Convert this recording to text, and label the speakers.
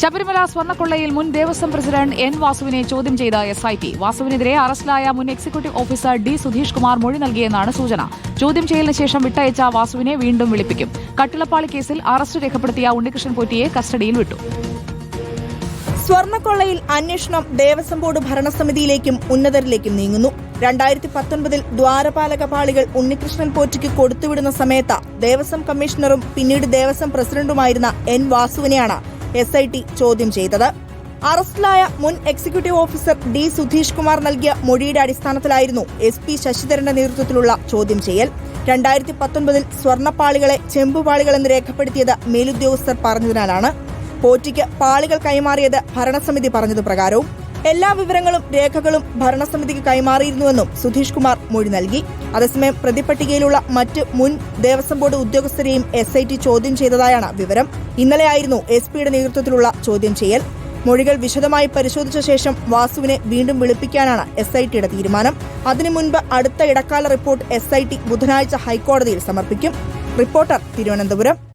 Speaker 1: ശബരിമല സ്വർണക്കൊള്ളയിൽ മുൻ Devaswom president N വാസുവിനെ ചോദ്യം ചെയ്ത എസ് ഐ ടി വാസുവിനെതിരെ അറസ്റ്റിലായ മുൻ executive officer D Sudheesh Kumar മൊഴി നൽകിയെന്നാണ് സൂചന. ചോദ്യം ചെയ്യലിന് ശേഷം വിട്ടയച്ച വാസുവിനെ വീണ്ടും വിളിപ്പിക്കും. കട്ടിളപ്പാളി കേസിൽ അറസ്റ്റ് രേഖപ്പെടുത്തിയ ഉണ്ണികൃഷ്ണൻ പോറ്റിയെ കസ്റ്റഡിയിൽ വിട്ടു.
Speaker 2: സ്വർണക്കൊള്ളയിൽ അന്വേഷണം ദേവസ്വം ബോർഡ് ഭരണസമിതിയിലേക്കും ഉന്നതരിലേക്കും നീങ്ങുന്നു. രണ്ടായിരത്തി പത്തൊൻപതിൽ ദ്വാരപാലക പാളികൾ ഉണ്ണികൃഷ്ണൻ പോറ്റിക്ക് കൊടുത്തുവിടുന്ന സമയത്ത് ദേവസ്വം കമ്മീഷണറും പിന്നീട് ദേവസ്വം പ്രസിഡന്റുമായിരുന്ന എൻ വാസുവിനെയാണ് എസ് ഐ ടി ചോദ്യം ചെയ്തത്. അറസ്റ്റിലായ മുൻ executive officer D Sudheesh Kumar നൽകിയ മൊഴിയുടെ അടിസ്ഥാനത്തിലായിരുന്നു എസ് പി ശശിധരന്റെ നേതൃത്വത്തിലുള്ള ചോദ്യം ചെയ്യൽ. രണ്ടായിരത്തി പത്തൊൻപതിൽ സ്വർണപ്പാളികളെ ചെമ്പുപാളികളെന്ന് രേഖപ്പെടുത്തിയത് മേലുദ്യോഗസ്ഥർ പറഞ്ഞതിനാലാണ്. പോറ്റിക്ക് പാളികൾ കൈമാറിയത് ഭരണസമിതി പറഞ്ഞത് പ്രകാരവും. എല്ലാ വിവരങ്ങളും രേഖകളും ഭരണസമിതിക്ക് കൈമാറിയിരുന്നുവെന്നും സുധീഷ് കുമാർ മൊഴി നൽകി. അതേസമയം പ്രതിപട്ടികയിലുള്ള മറ്റ് മുൻ ദേവസ്വം ബോർഡ് ഉദ്യോഗസ്ഥരെയും എസ് ചോദ്യം ചെയ്തതായാണ് വിവരം. ഇന്നലെയായിരുന്നു എസ് പിയുടെ നേതൃത്വത്തിലുള്ള ചോദ്യം ചെയ്യൽ. മൊഴികൾ വിശദമായി പരിശോധിച്ച ശേഷം വാസുവിനെ വീണ്ടും വിളിപ്പിക്കാനാണ് എസ് ഐ ടിയുടെ തീരുമാനം. അതിനു മുൻപ് അടുത്ത ഇടക്കാല റിപ്പോർട്ട് എസ് ഐ ടി ബുധനാഴ്ച ഹൈക്കോടതിയിൽ സമർപ്പിക്കും. റിപ്പോർട്ടർ തിരുവനന്തപുരം.